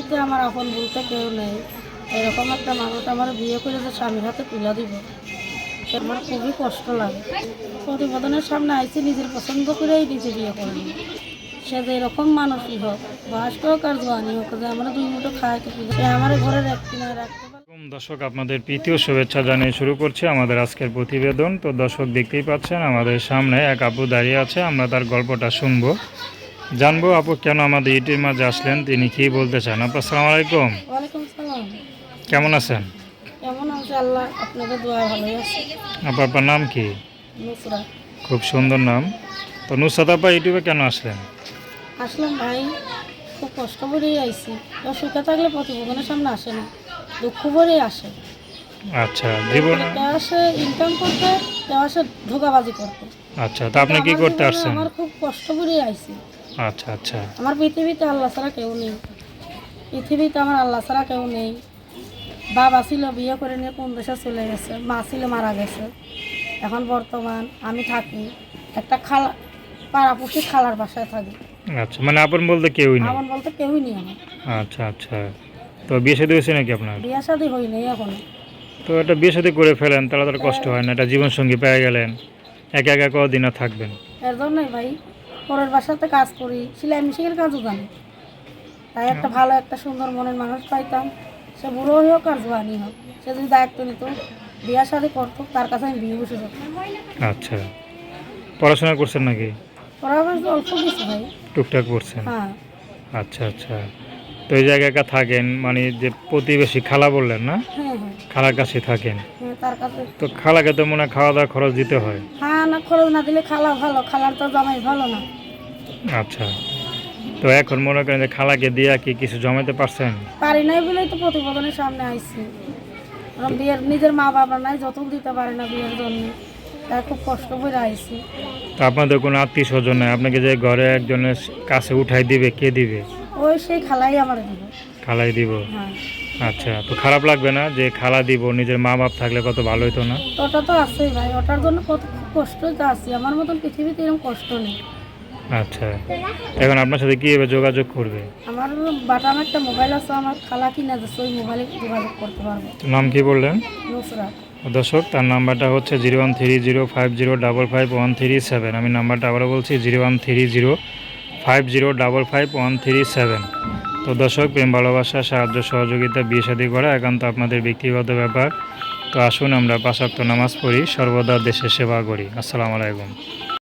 পৃথিবীতে আমার আপন বলতে কেউ নেই। এরকম একটা মানুষ আমার বিয়ে করে যে স্বামীর হাতে তুলে দিব আমার খুবই কষ্ট লাগে। প্রতিবেদনের সামনে আইসি, নিজের পছন্দ করেই নিজে বিয়ে করে সে যে এরকম মানুষই হোক, বয়স্ক হোক আর জোয়ানি হোক, যে আমরা দুই মুঠো পিছনে সে আমার ঘরে রাখতে না রাখতে দর্শক, আপনাদের প্রীতীয় শুভেচ্ছা জানিয়ে শুরু করছি আমাদের আজকের প্রতিবেদন। তো দর্শক দেখতেই পাচ্ছেন, আমাদের সামনে এক আপু দাঁড়িয়ে আছে, আমরা তার গল্পটা শুনব। জানব আপু কেন আমাদের ইটির মাঝে আসলেন? তিনি কি বলতে চান? আপু আসসালামু আলাইকুম। কেমন আছেন? আপু আপনার নাম কি? খুব সুন্দর নাম। তো নুসাদ আপা ইউটিউবে কেন আসলেন? আসলাম ভাই খুব কষ্ট করেই আইছি। সুখে থাকলে প্রতিবেদনের সামনে আসে না। দুঃখ করেই আসে। আচ্ছা জীবনে আসে ইনকাম করতে আসে ধোকাবাজি করতে। আচ্ছা তা আপনি কি করতে আসছেন? আমার খুব কষ্ট করেই আইছি। আচ্ছা আচ্ছা। আমার পৃথিবীতে আল্লাহ ছাড়া কেউ নেই। পৃথিবীতে আমার আল্লাহ ছাড়া কেউ নেই। বাবা ছিল বিয়ে করে নিয়ে কোন দেশে চলে গেছে মা ছিল মারা গেছে। এখন বর্তমান আমি থাকি একটা খালা পাড়াপুষি খালার বাসায় থাকি। আচ্ছা মানে আপন বলতে কেউই নেই? আপন বলতে কেউই নেই আমার। আচ্ছা আচ্ছা। তো বিয়ে শাদী হয়েছে নাকি আপনার? বিয়ে শাদি হই নাই এখনও। তো এটা বিয়ে শাদী করে ফেলেন তাহলে তার কষ্ট হয় না এটা জীবনসঙ্গী পেয়ে গেলেন। একা একা কদিন থাকবেন? এর জন্যই ভাই পরের বাসাতে কাজ করি সেলাই মেশিনের কাজও জানি। তাই একটা ভালো একটা সুন্দর মনের মানুষ পাইতাম। সে বুড়ো হোক আর জোয়ানি হোক সে যদি দায়িত্ব নিত বিয়ে শাদি করতো তার কাছে আমি বিয়ে বসে যেতাম। আচ্ছা। পড়াশোনা করছেন নাকি? পড়াশোনা অল্প কিছু ভাই টুকটাক করছেন? হ্যাঁ। আচ্ছা আচ্ছা। তো এই জায়গায় একা থাকেন মানে যে প্রতিবেশী খালা বললেন না? হ্যাঁ হ্যাঁ। খালার কাছে থাকেন? হ্যাঁ তো খালাকে তো মনে হয় খাওয়া দাওয়া খরচ দিতে হয়। হ্যাঁ না খরচ না দিলে খালা ভালো খালার তো জামাই ভালো না। আচ্ছা। তো এখন মনে করেন যে খালাকে দিয়ে কি কিছু জমাতে পারছেন? পারি নাই বলেই তো প্রতিবেদনের সামনে আইছি। কারণ বিয়ের নিজের মা বাবা নাই যতন দিতে পারে না বিয়ের জন্য। তাই খুব কষ্ট করে আইছি। তো আপনাদের কোনো আত্মীয় স্বজন নাই? আপনাকে যে ঘরে একজনের কাছে উঠাই দিবে কে দিবে? ওই সেই খালাই আমার দিব। খালাই দিব? হ্যাঁ। আচ্ছা তো খারাপ লাগবে না যে খালা দিব নিজের মা বাপ থাকলে কত ভালো হতো না? ওটা তো আছেই ভাই ওটার জন্য কত তো আছি। আমার মতন পৃথিবীতে এরকম কষ্ট নেই। আচ্ছা। এখন আপনার সাথে কীভাবে যোগাযোগ করবে? আমার বাটাম একটা মোবাইল আছে আমার খালা কিনা যাচ্ছে ওই মোবাইলে যোগাযোগ করতে পারব। নাম কি বললেন? নুসরাত। দর্শক তার নাম্বারটা হচ্ছে zero one three zero five zero double five one three seven. আমি নাম্বারটা আবারও বলছি zero one three zero five zero double five one three seven. তো দর্শক প্রেম ভালোবাসা সাহায্য সহযোগিতা বিয়ে শাদী করা একান্ত আপনাদের ব্যক্তিগত ব্যাপার। তো আসুন আমরা পাশাক্ত নামাজ পড়ি সর্বদা দেশের সেবা করি। আসসালামু আলাইকুম।